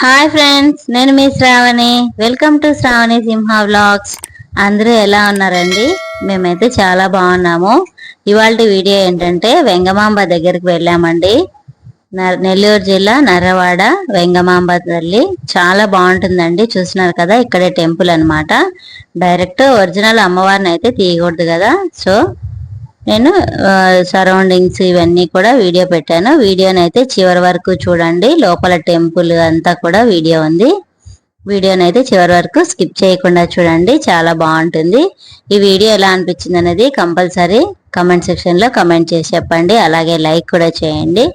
Hi friends నేను మీ Sravani. Welcome to Sravani Simha vlogs అందరూ ఎలా ఉన్నారండి? మేమైతే చాలా బాగున్నాము. ఇవాళ వీడియో ఏంటంటే వెంగమాంబ దగ్గరికి వెళ్ళామండి. నెల్లూరు జిల్లా నర్రవాడ వెంగమాంబ తల్లి. చాలా బాగుంటుందండి. చూస్తున్నారు కదా ఇక్కడే టెంపుల్ అన్నమాట. డైరెక్ట్ ఒరిజినల్ అమ్మవారిని అయితే తీయకూడదు కదా. సో నేను సరౌండింగ్స్ ఇవన్నీ కూడా వీడియో పెట్టాను. వీడియోని అయితే చివరి వరకు చూడండి. లోపల టెంపుల్ అంతా కూడా వీడియో ఉంది. వీడియోని అయితే చివరి వరకు స్కిప్ చేయకుండా చూడండి. చాలా బాగుంటుంది. ఈ వీడియో ఎలా అనిపించింది అనేది కంపల్సరీ కమెంట్ సెక్షన్లో కమెంట్ చేసి చెప్పండి. అలాగే లైక్ కూడా చేయండి.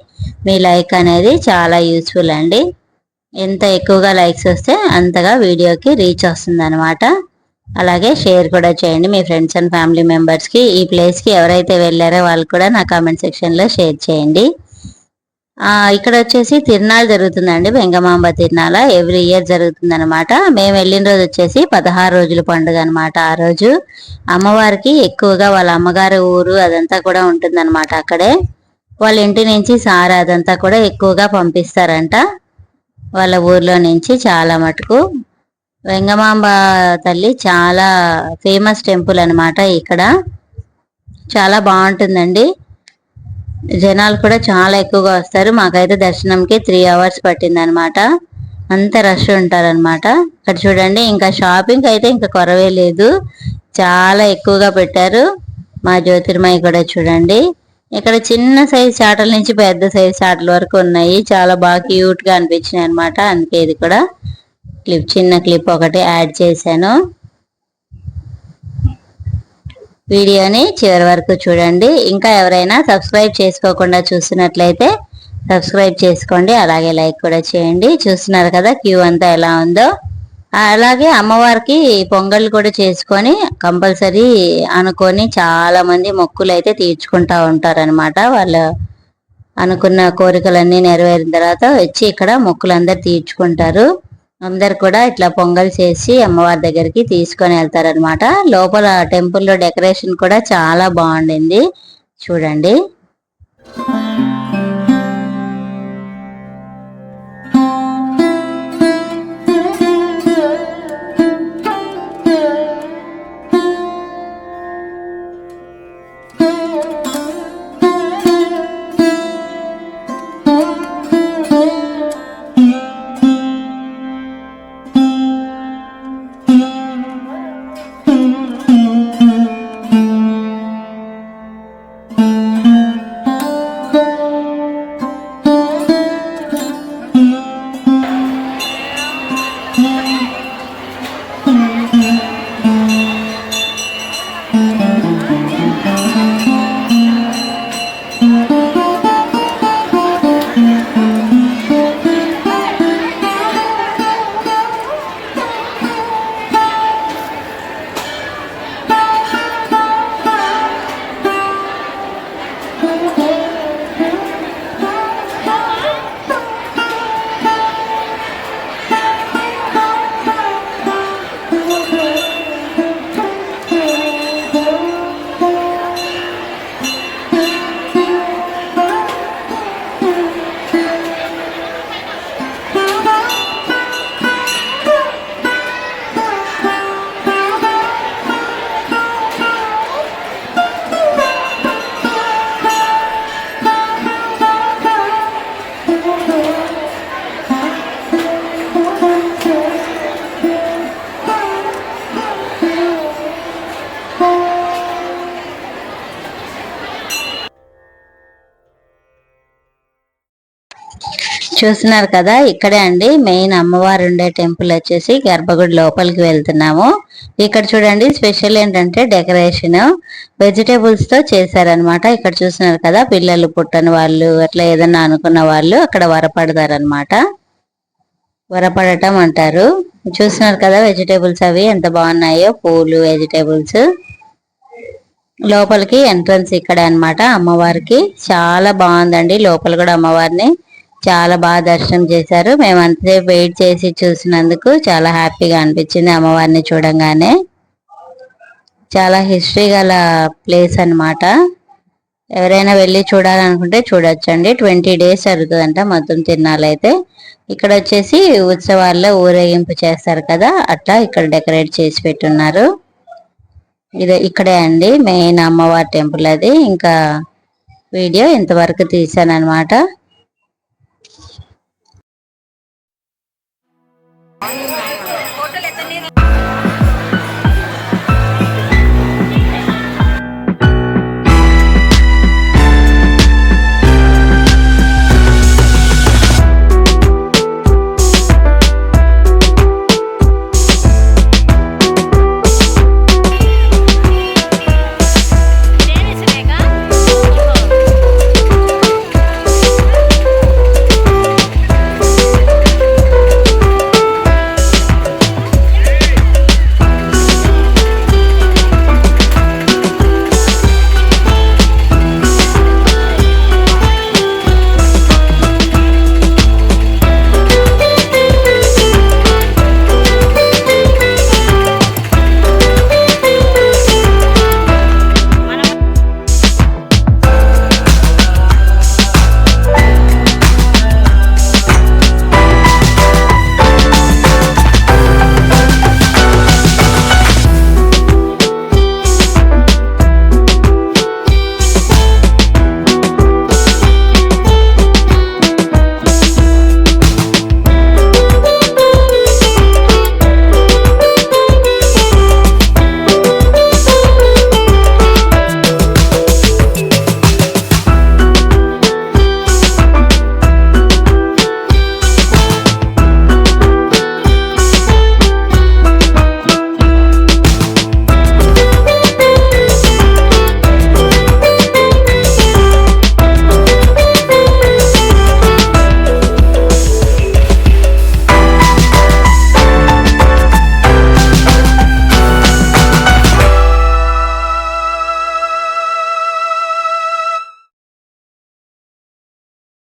మీ లైక్ అనేది చాలా యూస్ఫుల్ అండి. ఎంత ఎక్కువగా లైక్స్ వస్తే అంతగా వీడియోకి రీచ్ వస్తుంది అలాగే షేర్ కూడా చేయండి. మీ ఫ్రెండ్స్ అండ్ ఫ్యామిలీ మెంబర్స్కి ఈ ప్లేస్కి ఎవరైతే వెళ్ళారో వాళ్ళు కూడా నా కామెంట్ సెక్షన్లో షేర్ చేయండి. ఇక్కడ వచ్చేసి తిరునాళ్ళు జరుగుతుందండి. వెంగమాంబ తిరునాళ ఎవ్రీ ఇయర్ జరుగుతుంది అనమాట మేము వెళ్ళిన రోజు వచ్చేసి పదహారు రోజుల పండుగ అనమాట ఆ రోజు అమ్మవారికి ఎక్కువగా వాళ్ళ అమ్మగారి ఊరు అదంతా కూడా ఉంటుందన్నమాట అక్కడే. వాళ్ళ ఇంటి నుంచి సారా అదంతా కూడా ఎక్కువగా పంపిస్తారంట. వాళ్ళ ఊర్లో నుంచి చాలా మటుకు. వెంగమాంబ తల్లి చాలా ఫేమస్ టెంపుల్ అనమాట ఇక్కడ. చాలా బాగుంటుందండి. జనాలు కూడా చాలా ఎక్కువగా వస్తారు. మాకైతే దర్శనంకి త్రీ అవర్స్ పట్టింది అనమాట అంత రష్ ఉంటారనమాట ఇక్కడ చూడండి ఇంకా షాపింగ్ అయితే ఇంకా కొరవే లేదు. చాలా ఎక్కువగా పెట్టారు. మా జ్యోతిర్మయి కూడా చూడండి. ఇక్కడ చిన్న సైజ్ చాటల నుంచి పెద్ద సైజ్ చాటల వరకు ఉన్నాయి. చాలా బాగా క్యూట్గా అనిపించినాయి అనమాట అందుకే ఇది కూడా. క్లిప్ చిన్న క్లిప్ ఒకటి యాడ్ చేశాను. వీడియోని చివరి వరకు చూడండి. ఇంకా ఎవరైనా సబ్స్క్రైబ్ చేసుకోకుండా చూస్తున్నట్లయితే సబ్స్క్రైబ్ చేసుకోండి. అలాగే లైక్ కూడా చేయండి. చూస్తున్నారు కదా క్యూ అంతా ఎలా ఉందో. అలాగే అమ్మవారికి పొంగల్ కూడా చేసుకొని కంపల్సరీ అనుకొని చాలా మంది మొక్కులు అయితే తీర్చుకుంటా ఉంటారనమాట వాళ్ళు అనుకున్న కోరికలన్నీ నెరవేరిన తర్వాత వచ్చి ఇక్కడ మొక్కులు తీర్చుకుంటారు. అందరు కూడా ఇట్లా పొంగల్ చేసి అమ్మవారి దగ్గరికి తీసుకొని వెళ్తారనమాట లోపల టెంపుల్లో డెకరేషన్ కూడా చాలా బాగుండింది. చూడండి. చూస్తున్నారు కదా ఇక్కడే అండి మెయిన్ అమ్మవారు ఉండే టెంపుల్ వచ్చేసి గర్భగుడి లోపలికి వెళ్తున్నాము. ఇక్కడ చూడండి స్పెషల్ ఏంటంటే డెకరేషన్. వెజిటేబుల్స్తో చేశారనమాట ఇక్కడ చూస్తున్నారు కదా పిల్లలు పుట్టని వాళ్ళు అట్లా ఏదన్నా అనుకున్న వాళ్ళు అక్కడ వరపడతారనమాట వరపడటం అంటారు. చూస్తున్నారు కదా వెజిటేబుల్స్ అవి ఎంత బాగున్నాయో పూలు వెజిటేబుల్స్. లోపలికి ఎంట్రన్స్ ఇక్కడ అన్నమాట అమ్మవారికి. చాలా బాగుందండి లోపల కూడా అమ్మవారిని. చాలా బాగా దర్శనం చేశారు. మేము అంతసేపు వెయిట్ చేసి చూసినందుకు చాలా హ్యాపీగా అనిపించింది అమ్మవారిని చూడంగానే. చాలా హిస్టరీ గల ప్లేస్ అన్నమాట. ఎవరైనా వెళ్ళి చూడాలనుకుంటే చూడొచ్చండి. ట్వంటీ డేస్ జరుగుతుందంట మొత్తం తిరణాలైతే ఇక్కడ వచ్చేసి ఉత్సవాల్లో ఊరేగింపు చేస్తారు కదా అట్లా ఇక్కడ డెకరేట్ చేసి పెట్టున్నారు. ఇది ఇక్కడే అండి మెయిన్ అమ్మవారి టెంపుల్ అది. ఇంకా వీడియో ఇంతవరకు తీసాను అనమాట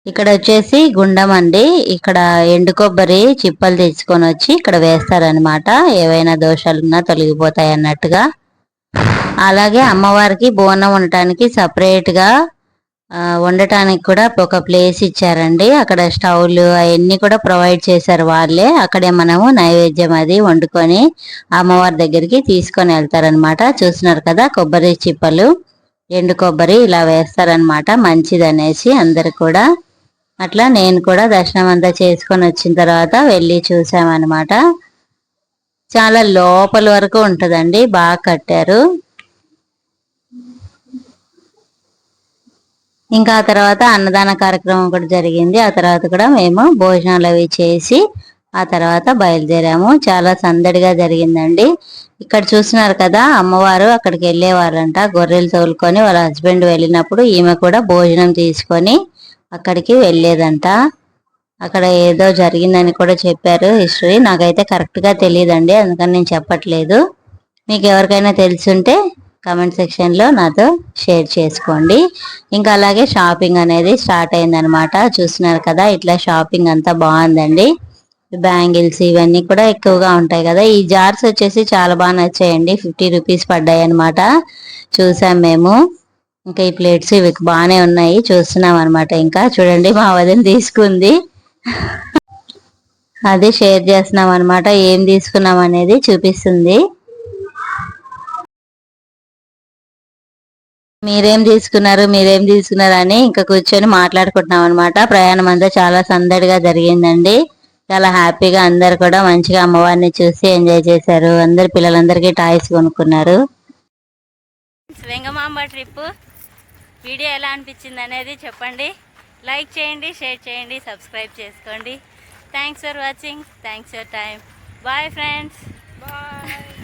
ఇక్కడ వచ్చేసి గుండం అండి. ఇక్కడ ఎండు కొబ్బరి చిప్పలు తెచ్చుకొని వచ్చి ఇక్కడ వేస్తారనమాట ఏవైనా దోషాలు ఉన్నా తొలగిపోతాయి అన్నట్టుగా. అలాగే అమ్మవారికి బోనం ఉండటానికి సపరేట్గా వండటానికి కూడా ఒక ప్లేస్ ఇచ్చారండి. అక్కడ స్టవ్లు అవన్నీ కూడా ప్రొవైడ్ చేశారు వాళ్ళే. అక్కడే మనము నైవేద్యం అది వండుకొని అమ్మవారి దగ్గరికి తీసుకొని వెళ్తారనమాట చూస్తున్నారు కదా కొబ్బరి చిప్పలు ఎండు కొబ్బరి ఇలా వేస్తారనమాట మంచిదనేసి అందరు కూడా. అట్లా నేను కూడా దర్శనం అంతా చేసుకొని వచ్చిన తర్వాత వెళ్ళి చూసామన్నమాట. చాలా లోపల వరకు ఉంటుందండి బాగా కట్టారు. ఇంకా ఆ తర్వాత అన్నదాన కార్యక్రమం కూడా జరిగింది. ఆ తర్వాత కూడా మేము భోజనాలు అవి చేసి ఆ తర్వాత బయలుదేరాము. చాలా సందడిగా జరిగిందండి. ఇక్కడ చూస్తున్నారు కదా అమ్మవారు అక్కడికి వెళ్ళేవారంట గొర్రెలు తోలుకొని వాళ్ళ హస్బెండ్ వెళ్ళినప్పుడు ఈమె కూడా భోజనం తీసుకొని అక్కడికి వెళ్ళేదంట. అక్కడ ఏదో జరిగిందని కూడా చెప్పారు హిస్టరీ. నాకైతే కరెక్ట్గా తెలియదండి అందుకని నేను చెప్పట్లేదు. మీకు ఎవరికైనా తెలుసుంటే కమెంట్ సెక్షన్లో నాతో షేర్ చేసుకోండి. ఇంకా అలాగే షాపింగ్ అనేది స్టార్ట్ అయిందనమాట. చూస్తున్నారు కదా ఇట్లా షాపింగ్ అంతా బాగుందండి. బ్యాంగిల్స్ ఇవన్నీ కూడా ఎక్కువగా ఉంటాయి కదా. ఈ జార్స్ వచ్చేసి చాలా బాగా నచ్చాయండి. ఫిఫ్టీ రూపీస్ పడ్డాయి అనమాట చూసాం మేము. ఇంకా ఈ ప్లేట్స్ ఇవి బాగానే ఉన్నాయి చూస్తున్నాం అనమాట ఇంకా చూడండి మా వదిన తీసుకుంది. అదే షేర్ చేస్తున్నాం అనమాట ఏం తీసుకున్నాం అనేది చూపిస్తుంది. మీరేం తీసుకున్నారు మీరేం తీసుకున్నారు అని ఇంకా కూర్చొని మాట్లాడుకుంటున్నాం అనమాట ప్రయాణం అంతా చాలా సందడిగా జరిగిందండి. చాలా హ్యాపీగా అందరు కూడా మంచిగా అమ్మవారిని చూసి ఎంజాయ్ చేశారు. అందరు పిల్లలందరికీ టాయ్స్ కొనుక్కున్నారు. ట్రిప్ వీడియో ఎలా అనిపించింది అనేది చెప్పండి. లైక్ చేయండి షేర్ చేయండి సబ్స్క్రైబ్ చేసుకోండి. Thanks for watching thanks for time bye friends bye